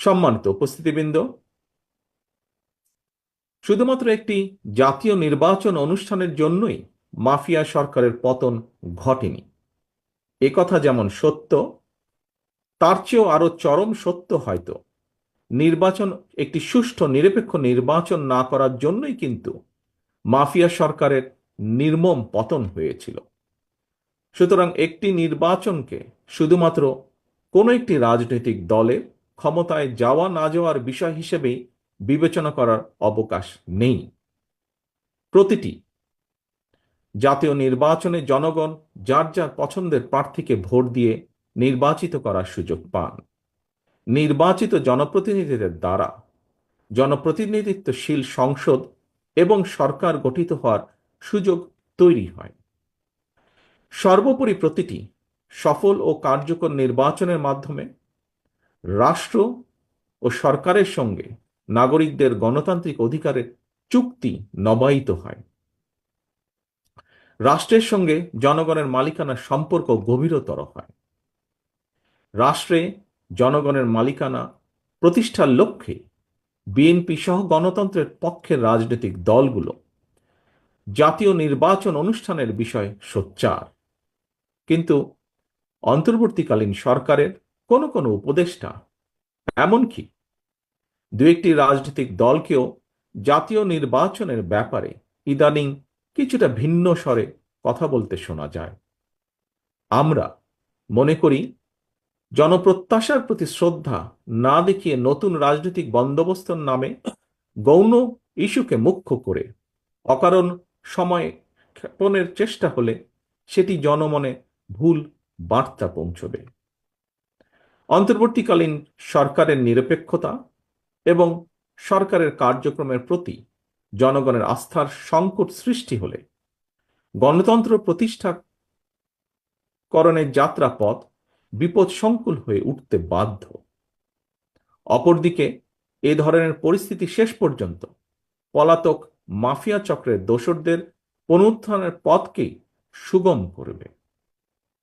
সম্মানিত উপস্থিতিবৃন্দ, শুধুমাত্র একটি জাতীয় নির্বাচন অনুষ্ঠানের জন্যই মাফিয়া সরকারের পতন ঘটেনি। কথা যেমন সত্য, তার চেয়েও আরও চরম সত্য হয়তো। নির্বাচন, একটি সুষ্ঠু নিরপেক্ষ নির্বাচন না করার জন্যই কিন্তু মাফিয়া সরকারের নির্মম পতন হয়েছিল। সুতরাং একটি নির্বাচনকে শুধুমাত্র কোনো একটি রাজনৈতিক দলের ক্ষমতায় যাওয়া না যাওয়ার বিষয় হিসেবে বিবেচনা করার অবকাশ নেই। প্রতিটি জাতীয় নির্বাচনে জনগণ যার যার পছন্দের প্রার্থীকে ভোট দিয়ে নির্বাচিত করার সুযোগ পান। নির্বাচিত জনপ্রতিনিধিদের দ্বারা জনপ্রতিনিধিত্বশীল সংসদ এবং সরকার গঠিত হওয়ার সুযোগ তৈরি হয়। সর্বোপরি প্রতিটি সফল ও কার্যকর নির্বাচনের মাধ্যমে রাষ্ট্র ও সরকারের সঙ্গে নাগরিকদের গণতান্ত্রিক অধিকারের চুক্তি নবায়িত হয়। রাষ্ট্রের সঙ্গে জনগণের মালিকানার সম্পর্ক গভীরতর হয়। রাষ্ট্রে জনগণের মালিকানা প্রতিষ্ঠার লক্ষ্যে বিএনপি সহ গণতন্ত্রের পক্ষের রাজনৈতিক দলগুলো জাতীয় নির্বাচন অনুষ্ঠানের বিষয় সোচ্চার। কিন্তু অন্তর্বর্তীকালীন সরকারের কোনো কোনো উপদেষ্টা, এমনকি দু একটি রাজনৈতিক দলকেও জাতীয় নির্বাচনের ব্যাপারে ইদানিং কিছুটা ভিন্ন স্বরে কথা বলতে শোনা যায়। আমরা মনে করি, জনপ্রত্যাশার প্রতি শ্রদ্ধা না দেখিয়ে নতুন রাজনৈতিক বন্দোবস্তর নামে গৌণ ইস্যুকে মুখ্য করে অকারণ সময় ক্ষেপণের চেষ্টা হলে সেটি জনমনে ভুল বার্তা পৌঁছবে। অন্তর্বর্তীকালীন সরকারের নিরপেক্ষতা এবং সরকারের কার্যক্রমের প্রতি জনগণের আস্থার সংকট সৃষ্টি হলে গণতন্ত্র প্রতিষ্ঠা করণের যাত্রাপথ বিপদ সংকুল হয়ে উঠতে বাধ্য। অপরদিকে, এ ধরনের পরিস্থিতি শেষ পর্যন্ত পলাতক মাফিয়া চক্রের দোসরদের পুনরুত্থানের পথকেই সুগম করবে।